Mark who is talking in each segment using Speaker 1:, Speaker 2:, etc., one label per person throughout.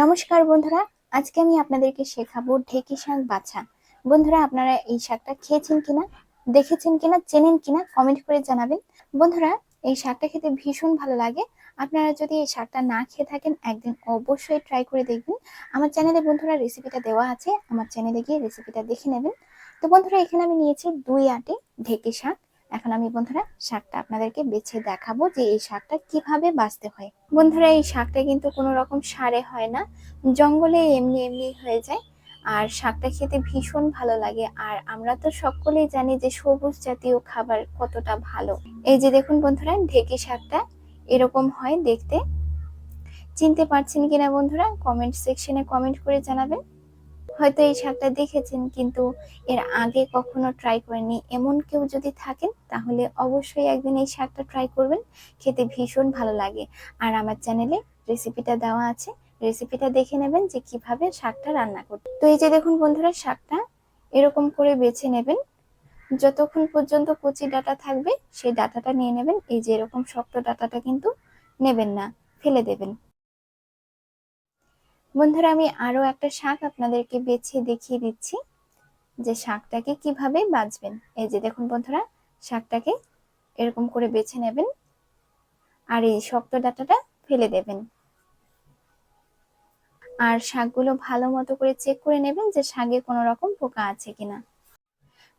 Speaker 1: নমস্কার বন্ধুরা, আজকে আমি আপনাদেরকে শেখাবো ঢেকি শাক বাছা। বন্ধুরা, আপনারা এই শাকটা খেয়েছেন কিনা, দেখেছেন কিনা, চেনেন কিনা কমেন্ট করে জানাবেন। বন্ধুরা, এই শাকটা খেতে ভীষণ ভালো লাগে। আপনারা যদি এই শাকটা না খেয়ে থাকেন, একদিন অবশ্যই ট্রাই করে দেখবেন। আমার চ্যানেলে বন্ধুরা রেসিপিটা দেওয়া আছে, আমার চ্যানেলে গিয়ে রেসিপিটা দেখে নেবেন। তো বন্ধুরা, এখানে আমি নিয়েছি দুই আটি ঢেকি শাক এখন আমি বন্ধুরা শাকটা আপনাদেরকে বেছে দেখাবো যে এই শাকটা কীভাবে বাঁচতে হয়। বন্ধুরা, এই শাকটা কিন্তু কোনো রকম সারে হয় না, জঙ্গলে এমনি এমনি হয়ে যায় আর শাকটা খেতে ভীষণ ভালো লাগে আর আমরা তো সকলেই জানি যে সবুজ জাতীয় খাবার কতটা ভালো। এই যে দেখুন বন্ধুরা, ঢেকে শাকটা এরকম হয় দেখতে। চিনতে পারছেন কিনা বন্ধুরা কমেন্ট সেকশনে কমেন্ট করে জানাবেন। হয়তো এই শাকটা দেখেছেন, কিন্তু এর আগে কখনো ট্রাই করেননি। এমন কেউ যদি থাকেন, তাহলে অবশ্যই একদিন এই শাকটা ট্রাই করবেন। খেতে ভীষণ ভালো লাগে। আর আমার চ্যানেলে রেসিপিটা দেওয়া আছে। রেসিপিটা দেখে নেবেন যে কীভাবে শাকটা রান্না করতে। তো এই যে দেখুন বন্ধুরা শাকটা এরকম করে বেছে নেবেন। যতক্ষণ পর্যন্ত কচি ডাটা থাকবে, সেই ডাটাটা নিয়ে নেবেন। এই যে এরকম শক্ত ডাটাটা কিন্তু নেবেন না, ফেলে দেবেন। বন্ধুরা, আমি আরও একটা শাক আপনাদেরকে বেছে দেখিয়ে দিচ্ছি যে শাকটাকে কীভাবে বাছবেন এই যে দেখুন বন্ধুরা, শাকটাকে এরকম করে বেছে নেবেন আর এই শক্ত ডাটাটা ফেলে দেবেন। আর শাকগুলো ভালো মতো করে চেক করে নেবেন যে শাকে কোনো রকম পোকা আছে কিনা।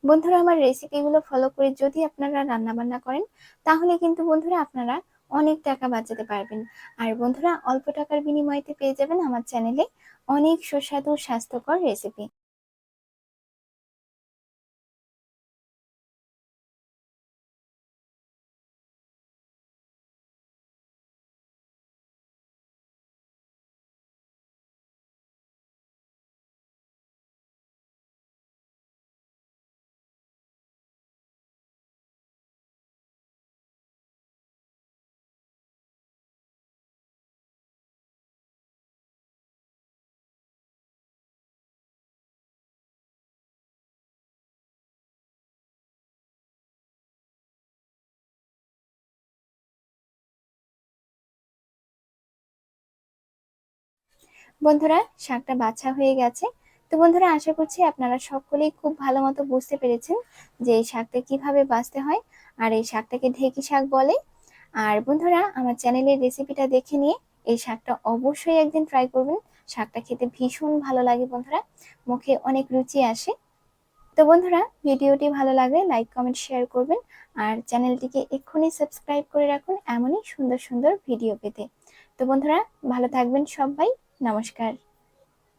Speaker 1: বন্ধুরা, আমার রেসিপিগুলো ফলো করে যদি আপনারা রান্না বান্না করেন, তাহলে কিন্তু বন্ধুরা আপনারা অনেক টাকা বাঁচাতে পারবেন। আর বন্ধুরা, অল্প টাকার বিনিময়তে পেয়ে যাবেন আমার চ্যানেলে অনেক সুস্বাদু, স্বাস্থ্যকর রেসিপি বন্ধুরা, শাকটা বাছা হয়ে গেছে। তো বন্ধুরা, আশা করছি আপনারা সকলেই খুব ভালো মতো বুঝতে পেরেছেন যে এই শাকটা কীভাবে বাঁচতে হয় আর এই শাকটাকে ঢেকি শাক বলে। আর বন্ধুরা, আমার চ্যানেলের রেসিপিটা দেখে নিয়ে এই শাকটা অবশ্যই একদিন ট্রাই করবেন। শাকটা খেতে ভীষণ ভালো লাগে বন্ধুরা, মুখে অনেক রুচি আসে। তো বন্ধুরা, ভিডিওটি ভালো লাগলে লাইক কমেন্ট শেয়ার করবেন আর চ্যানেলটিকে এক্ষুনি সাবস্ক্রাইব করে রাখুন এমনই সুন্দর সুন্দর ভিডিও পেতে। তো বন্ধুরা, ভালো থাকবেন সবাই। নমস্কার।